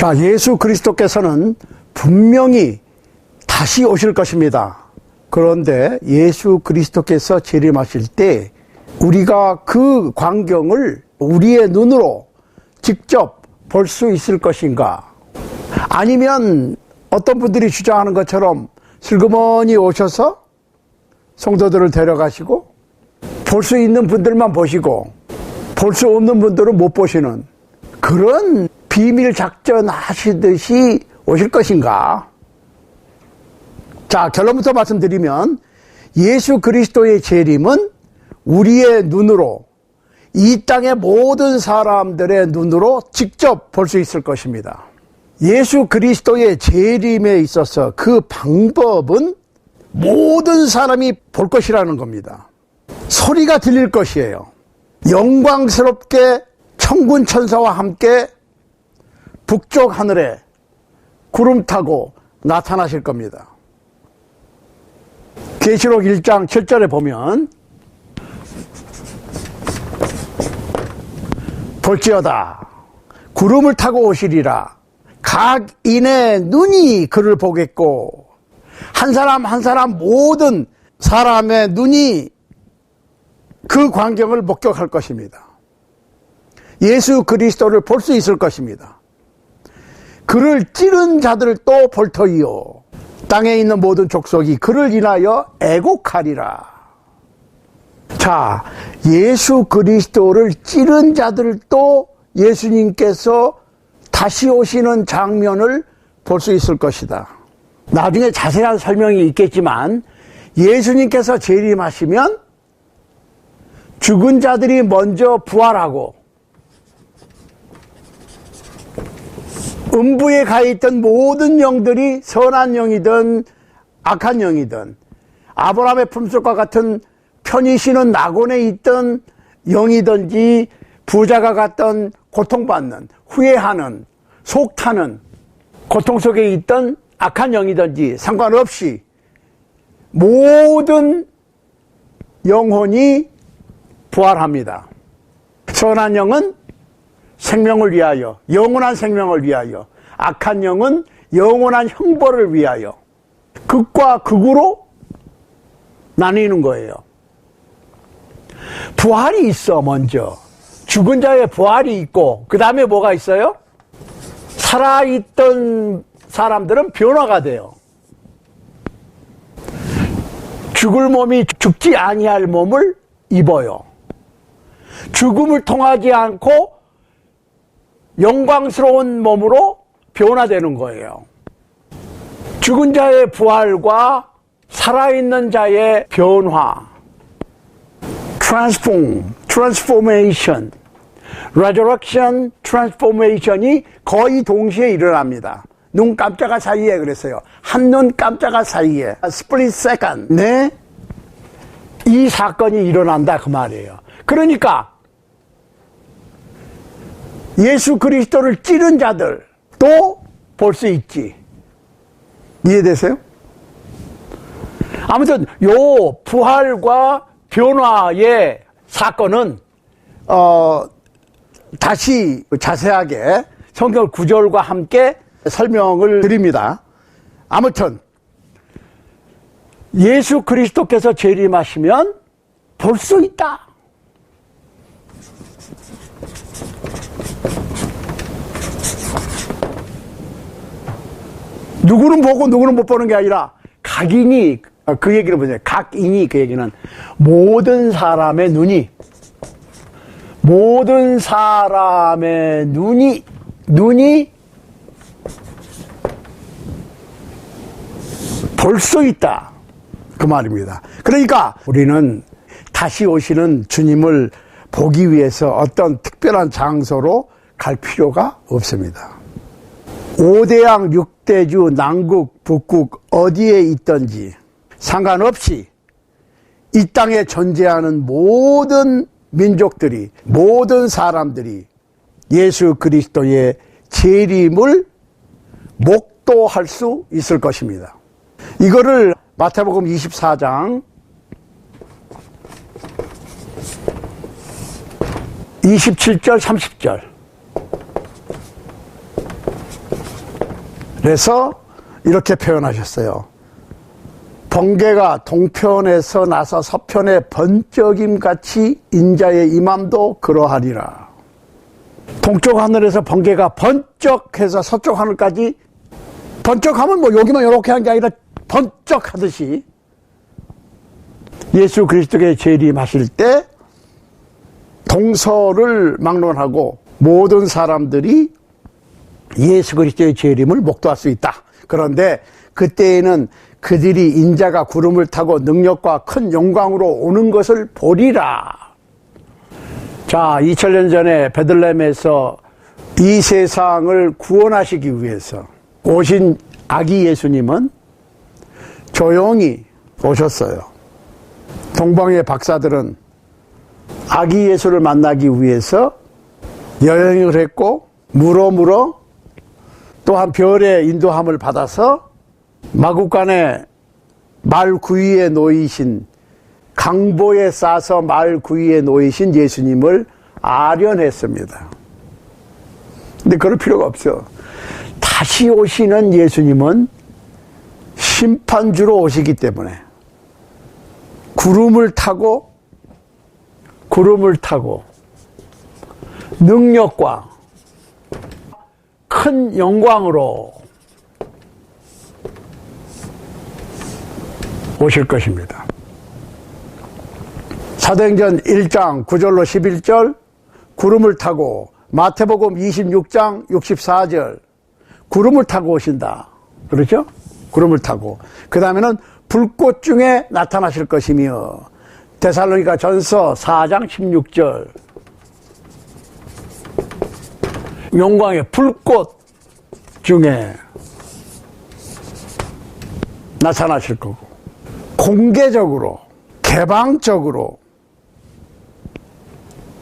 자, 예수 그리스도께서는 분명히 다시 오실 것입니다. 그런데 예수 그리스도께서 재림하실 때 우리가 그 광경을 우리의 눈으로 직접 볼 수 있을 것인가? 아니면 어떤 분들이 주장하는 것처럼 슬그머니 오셔서 성도들을 데려가시고 볼 수 있는 분들만 보시고 볼 수 없는 분들은 못 보시는 그런 비밀 작전 하시듯이 오실 것인가? 자, 결론부터 말씀드리면 예수 그리스도의 재림은 우리의 눈으로 이 땅의 모든 사람들의 눈으로 직접 볼 수 있을 것입니다. 예수 그리스도의 재림에 있어서 그 방법은 모든 사람이 볼 것이라는 겁니다. 소리가 들릴 것이에요. 영광스럽게 천군 천사와 함께 북쪽 하늘에 구름 타고 나타나실 겁니다. 계시록 1장 7절에 보면 볼지어다 구름을 타고 오시리라 각 인의 눈이 그를 보겠고 한 사람 한 사람 모든 사람의 눈이 그 광경을 목격할 것입니다. 예수 그리스도를 볼 수 있을 것입니다. 그를 찌른 자들도 볼 터이요. 땅에 있는 모든 족속이 그를 인하여 애곡하리라. 자, 예수 그리스도를 찌른 자들도 예수님께서 다시 오시는 장면을 볼 수 있을 것이다. 나중에 자세한 설명이 있겠지만 예수님께서 재림하시면 죽은 자들이 먼저 부활하고 음부에 가 있던 모든 영들이 선한 영이든 악한 영이든 아브라함의 품속과 같은 편히 쉬는 낙원에 있던 영이든지 부자가 갔던 고통받는 후회하는 속 타는 고통 속에 있던 악한 영이든지 상관없이 모든 영혼이 부활합니다. 선한 영은 생명을 위하여, 영원한 생명을 위하여, 악한 영은 영원한 형벌을 위하여, 극과 극으로 나뉘는 거예요. 부활이 있어, 먼저. 죽은 자의 부활이 있고, 그 다음에 뭐가 있어요? 살아있던 사람들은 변화가 돼요. 죽을 몸이 죽지 아니할 몸을 입어요. 죽음을 통하지 않고 영광스러운 몸으로 변화되는 거예요. 죽은 자의 부활과 살아있는 자의 변화, transform, transformation, resurrection, transformation이 거의 동시에 일어납니다. 눈 깜짝아 사이에 그랬어요. 한눈 깜짝아 사이에, split second, 네? 이 사건이 일어난다 그 말이에요. 그러니까 예수 그리스도를 찌른 자들도 볼 수 있지. 이해되세요? 아무튼 요 부활과 변화의 사건은 어 다시 자세하게 성경 구절과 함께 설명을 드립니다. 아무튼 예수 그리스도께서 재림하시면 볼 수 있다. 누구는 보고 누구는 못 보는 게 아니라 각인이 그 얘기를 보세요. 각인이 그 얘기는 모든 사람의 눈이 모든 사람의 눈이 눈이 볼 수 있다. 그 말입니다. 그러니까 우리는 다시 오시는 주님을 보기 위해서 어떤 특별한 장소로 갈 필요가 없습니다. 5대양 6대주 남국 북국 어디에 있든지 상관없이 이 땅에 존재하는 모든 민족들이 모든 사람들이 예수 그리스도의 재림을 목도할 수 있을 것입니다. 이거를 마태복음 24장 27절 30절 그래서 이렇게 표현하셨어요. 번개가 동편에서 나서 서편에 번쩍임 같이 인자의 임함도 그러하리라. 동쪽 하늘에서 번개가 번쩍해서 서쪽 하늘까지 번쩍하면 뭐 여기만 이렇게 한 게 아니라 번쩍하듯이 예수 그리스도의 재림하실 때 동서를 막론하고 모든 사람들이 예수 그리스도의 재림을 목도할 수 있다. 그런데 그때에는 그들이 인자가 구름을 타고 능력과 큰 영광으로 오는 것을 보리라. 자, 2000년 전에 베들레헴에서 이 세상을 구원하시기 위해서 오신 아기 예수님은 조용히 오셨어요. 동방의 박사들은 아기 예수를 만나기 위해서 여행을 했고 물어 물어 또한 별의 인도함을 받아서 마국간에 말 구위에 놓이신 강보에 싸서 말 구위에 놓이신 예수님을 아련했습니다. 근데 그럴 필요가 없어. 다시 오시는 예수님은 심판주로 오시기 때문에 구름을 타고 구름을 타고 능력과 큰 영광으로 오실 것입니다. 사도행전 1장 9절로 11절 구름을 타고 마태복음 26장 64절 구름을 타고 오신다. 그렇죠? 구름을 타고 그 다음에는 불꽃 중에 나타나실 것이며 데살로니가 전서 4장 16절 영광의 불꽃 중에 나타나실 거고 공개적으로 개방적으로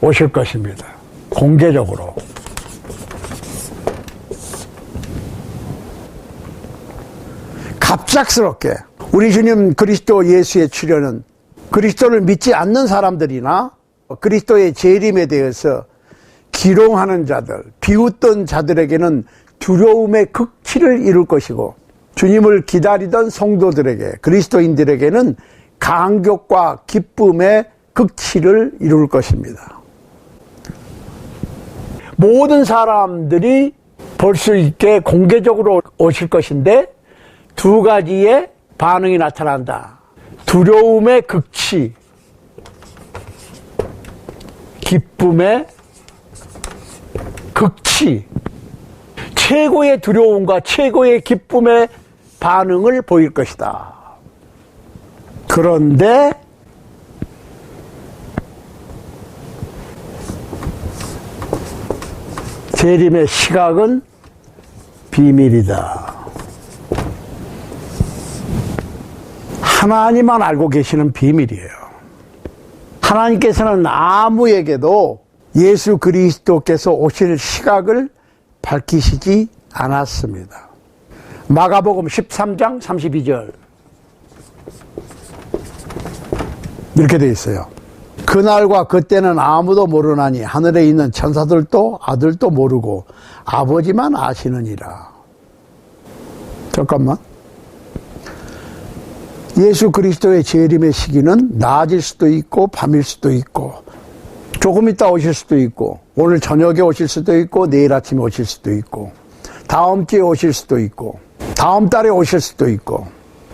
오실 것입니다. 공개적으로. 갑작스럽게 우리 주님 그리스도 예수의 출현은 그리스도를 믿지 않는 사람들이나 그리스도의 재림에 대해서 기롱하는 자들, 비웃던 자들에게는 두려움의 극치를 이룰 것이고 주님을 기다리던 성도들에게 그리스도인들에게는 감격과 기쁨의 극치를 이룰 것입니다. 모든 사람들이 볼 수 있게 공개적으로 오실 것인데 두 가지의 반응이 나타난다. 두려움의 극치, 기쁨의 극치, 최고의 두려움과 최고의 기쁨의 반응을 보일 것이다. 그런데 재림의 시각은 비밀이다. 하나님만 알고 계시는 비밀이에요. 하나님께서는 아무에게도 예수 그리스도께서 오실 시각을 밝히시지 않았습니다. 마가복음 13장 32절 이렇게 되어 있어요. 그날과 그때는 아무도 모르나니 하늘에 있는 천사들도 아들도 모르고 아버지만 아시느니라. 잠깐만. 예수 그리스도의 재림의 시기는 낮일 수도 있고 밤일 수도 있고 조금 있다 오실 수도 있고 오늘 저녁에 오실 수도 있고 내일 아침에 오실 수도 있고 다음 주에 오실 수도 있고 다음 달에 오실 수도 있고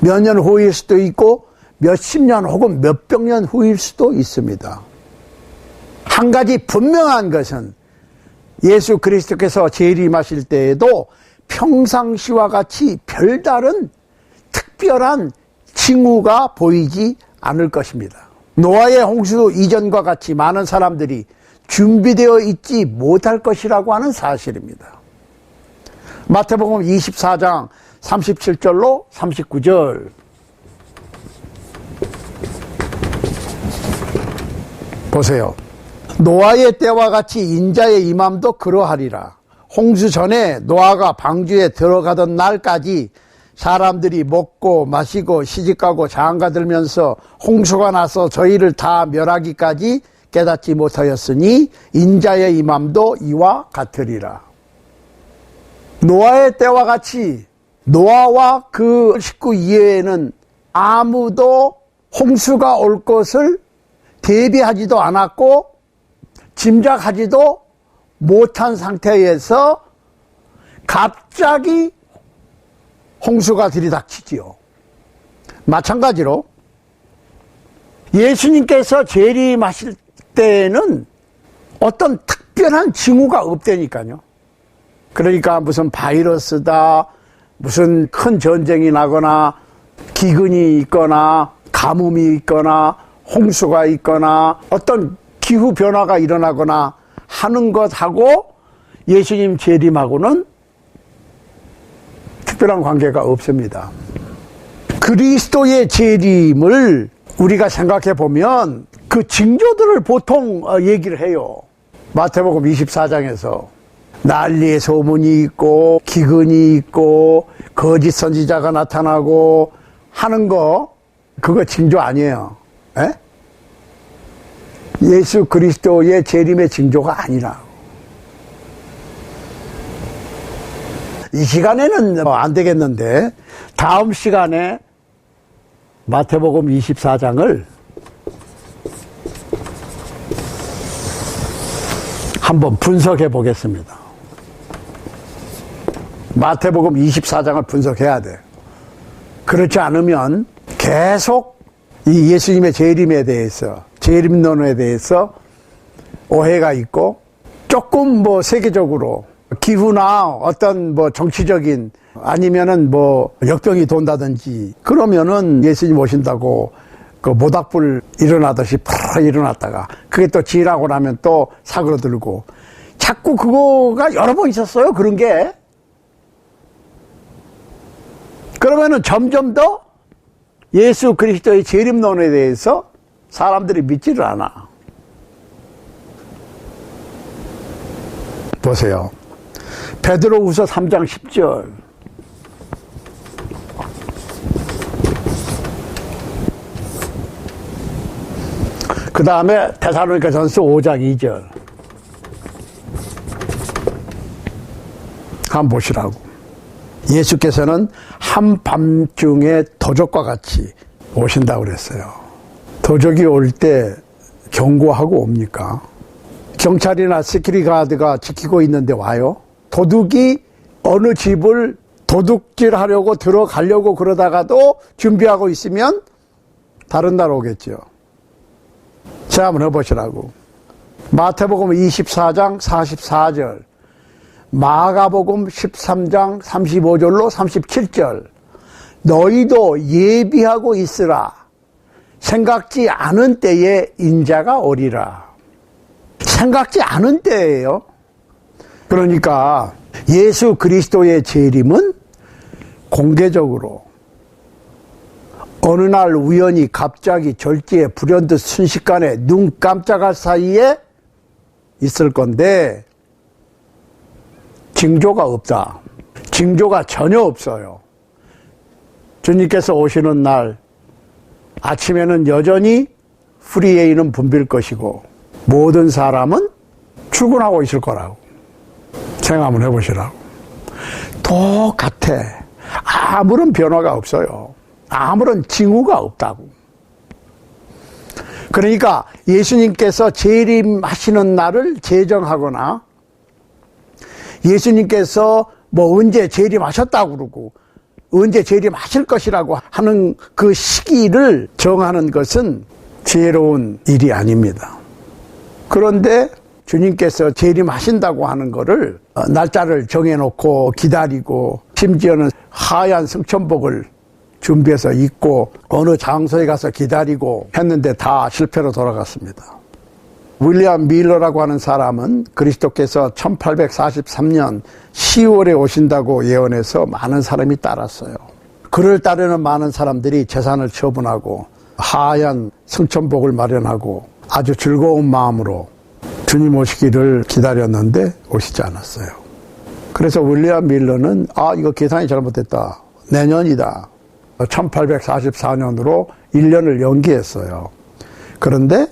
몇 년 후일 수도 있고 몇십 년 혹은 몇백 년 후일 수도 있습니다. 한 가지 분명한 것은 예수 그리스도께서 재림하실 때에도 평상시와 같이 별다른 특별한 징후가 보이지 않을 것입니다. 노아의 홍수 이전과 같이 많은 사람들이 준비되어 있지 못할 것이라고 하는 사실입니다. 마태복음 24장 37절로 39절 보세요. 노아의 때와 같이 인자의 임함도 그러하리라. 홍수 전에 노아가 방주에 들어가던 날까지 사람들이 먹고 마시고 시집가고 장가 들면서 홍수가 나서 저희를 다 멸하기까지 깨닫지 못하였으니 인자의 임함도 이와 같으리라. 노아의 때와 같이 노아와 그 식구 이외에는 아무도 홍수가 올 것을 대비하지도 않았고 짐작하지도 못한 상태에서 갑자기 홍수가 들이닥치지요. 마찬가지로 예수님께서 재림하실 때에는 어떤 특별한 징후가 없다니까요. 그러니까 무슨 바이러스다, 무슨 큰 전쟁이 나거나 기근이 있거나 가뭄이 있거나 홍수가 있거나 어떤 기후 변화가 일어나거나 하는 것하고 예수님 재림하고는 특별한 관계가 없습니다. 그리스도의 재림을 우리가 생각해 보면 그 징조들을 보통 어, 얘기를 해요. 마태복음 24장에서 난리의 소문이 있고 기근이 있고 거짓 선지자가 나타나고 하는 거 그거 징조 아니에요. 에? 예수 그리스도의 재림의 징조가 아니라. 이 시간에는 뭐 안 되겠는데 다음 시간에 마태복음 24장을 한번 분석해 보겠습니다. 마태복음 24장을 분석해야 돼. 그렇지 않으면 계속 이 예수님의 재림에 대해서, 재림론에 대해서 오해가 있고 조금 뭐 세계적으로 기후나 어떤 뭐 정치적인 아니면은 뭐 역병이 돈다든지 그러면은 예수님 오신다고 그 모닥불 일어나듯이 팍 일어났다가 그게 또 지나고 나면 또 사그러들고 자꾸 그거가 여러 번 있었어요 그런 게. 그러면은 점점 더 예수 그리스도의 재림론에 대해서 사람들이 믿지를 않아. 보세요 베드로후서 3장 10절 그 다음에 대사로니까 전서 5장 2절 한번 보시라고 예수께서는 한밤중에 도적과 같이 오신다고 그랬어요 도적이 올 때 경고하고 옵니까? 경찰이나 시큐리 가드가 지키고 있는데 와요? 도둑이 어느 집을 도둑질 하려고 들어가려고 그러다가도 준비하고 있으면 다른 날 오겠죠. 자, 한번 해보시라고. 마태복음 24장 44절, 마가복음 13장 35절로 37절, 너희도 예비하고 있으라. 생각지 않은 때에 인자가 오리라. 생각지 않은 때예요. 그러니까 예수 그리스도의 재림은 공개적으로 어느 날 우연히 갑자기 절지에 불현듯 순식간에 눈 깜짝할 사이에 있을 건데 징조가 없다. 징조가 전혀 없어요. 주님께서 오시는 날 아침에는 여전히 프리웨이는 붐빌 것이고 모든 사람은 출근하고 있을 거라고 생각 한번 해보시라고. 똑같아. 아무런 변화가 없어요. 아무런 징후가 없다고. 그러니까 예수님께서 재림하시는 날을 제정하거나 예수님께서 뭐 언제 재림하셨다고 그러고 언제 재림하실 것이라고 하는 그 시기를 정하는 것은 지혜로운 일이 아닙니다. 그런데 주님께서 재림하신다고 하는 것을 어, 날짜를 정해놓고 기다리고 심지어는 하얀 승천복을 준비해서 입고 어느 장소에 가서 기다리고 했는데 다 실패로 돌아갔습니다. 윌리엄 밀러라고 하는 사람은 그리스도께서 1843년 10월에 오신다고 예언해서 많은 사람이 따랐어요. 그를 따르는 많은 사람들이 재산을 처분하고 하얀 승천복을 마련하고 아주 즐거운 마음으로 주님 오시기를 기다렸는데 오시지 않았어요. 그래서 윌리엄 밀러는 아 이거 계산이 잘못됐다. 내년이다. 1844년으로 1년을 연기했어요. 그런데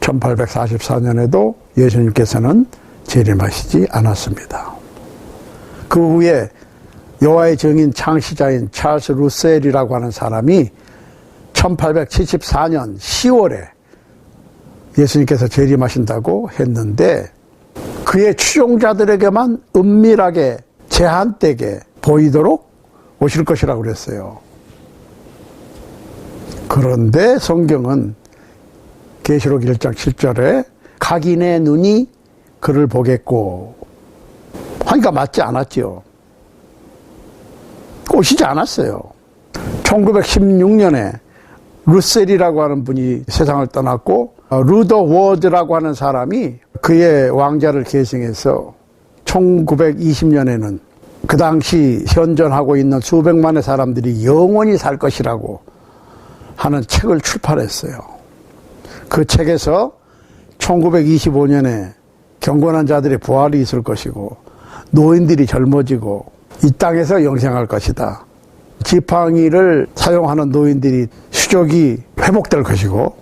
1844년에도 예수님께서는 재림하시지 않았습니다. 그 후에 여호와의 정인 창시자인 찰스 루셀이라고 하는 사람이 1874년 10월에 예수님께서 재림하신다고 했는데 그의 추종자들에게만 은밀하게 제한되게 보이도록 오실 것이라고 그랬어요. 그런데 성경은 계시록 1장 7절에 각인의 눈이 그를 보겠고 하니까 맞지 않았지요. 오시지 않았어요. 1916년에 루셀이라고 하는 분이 세상을 떠났고 어, 루더 워드라고 하는 사람이 그의 왕자를 계승해서 1920년에는 그 당시 현존하고 있는 수백만의 사람들이 영원히 살 것이라고 하는 책을 출판했어요. 그 책에서 1925년에 경건한 자들의 부활이 있을 것이고 노인들이 젊어지고 이 땅에서 영생할 것이다. 지팡이를 사용하는 노인들이 수족이 회복될 것이고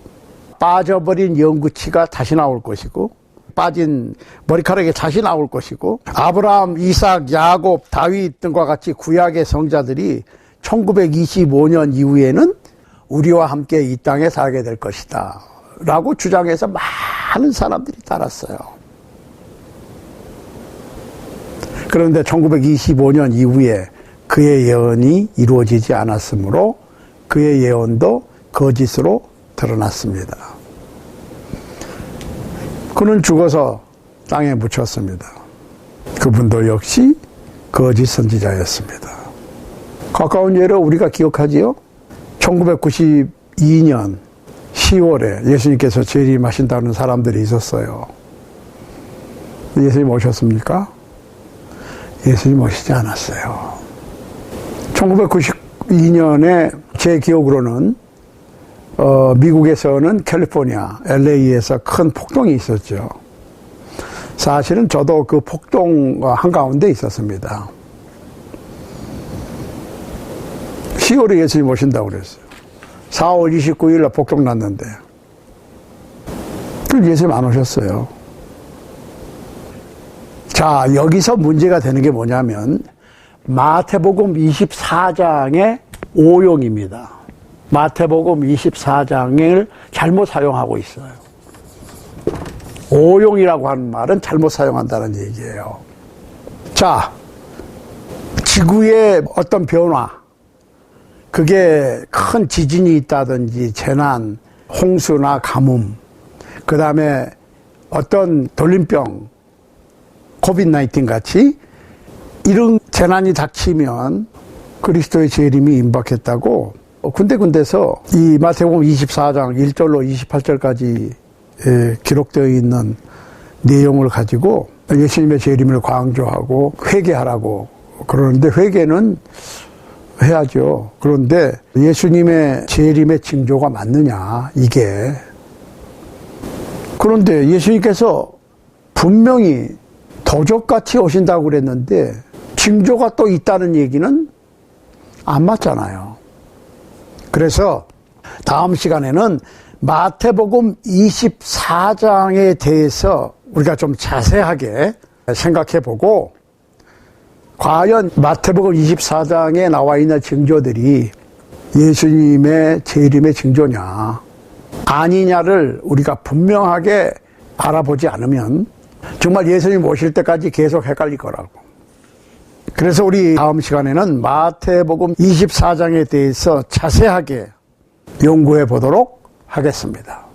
빠져버린 영구치가 다시 나올 것이고 빠진 머리카락이 다시 나올 것이고 아브라함, 이삭, 야곱, 다윗 등과 같이 구약의 성자들이 1925년 이후에는 우리와 함께 이 땅에 살게 될 것이다. 라고 주장해서 많은 사람들이 따랐어요. 그런데 1925년 이후에 그의 예언이 이루어지지 않았으므로 그의 예언도 거짓으로 드러났습니다. 그는 죽어서 땅에 묻혔습니다. 그분도 역시 거짓 선지자였습니다. 가까운 예로 우리가 기억하지요? 1992년 10월에 예수님께서 재림하신다는 사람들이 있었어요. 예수님 오셨습니까? 예수님 오시지 않았어요. 1992년에 제 기억으로는 어, 미국에서는 캘리포니아, LA에서 큰 폭동이 있었죠. 사실은 저도 그 폭동 한가운데 있었습니다. 10월에 예수님 오신다고 그랬어요. 4월 29일 폭동 났는데. 그 예수님 안 오셨어요. 자, 여기서 문제가 되는 게 뭐냐면, 마태복음 24장의 오용입니다. 마태복음 24장을 잘못 사용하고 있어요. 오용이라고 하는 말은 잘못 사용한다는 얘기예요. 자, 지구의 어떤 변화, 그게 큰 지진이 있다든지 재난, 홍수나 가뭄, 그 다음에 어떤 돌림병, 코비드-19 같이 이런 재난이 닥치면 그리스도의 재림이 임박했다고 군데군데서 이 마태복음 24장 1절로 28절까지 기록되어 있는 내용을 가지고 예수님의 재림을 강조하고 회개하라고 그러는데 회개는 해야죠. 그런데 예수님의 재림의 징조가 맞느냐 이게 그런데 예수님께서 분명히 도적같이 오신다고 그랬는데 징조가 또 있다는 얘기는 안 맞잖아요. 그래서 다음 시간에는 마태복음 24장에 대해서 우리가 좀 자세하게 생각해 보고 과연 마태복음 24장에 나와 있는 징조들이 예수님의 재림의 징조냐 아니냐를 우리가 분명하게 알아보지 않으면 정말 예수님 오실 때까지 계속 헷갈릴 거라고. 그래서 우리 다음 시간에는 마태복음 24장에 대해서 자세하게 연구해 보도록 하겠습니다.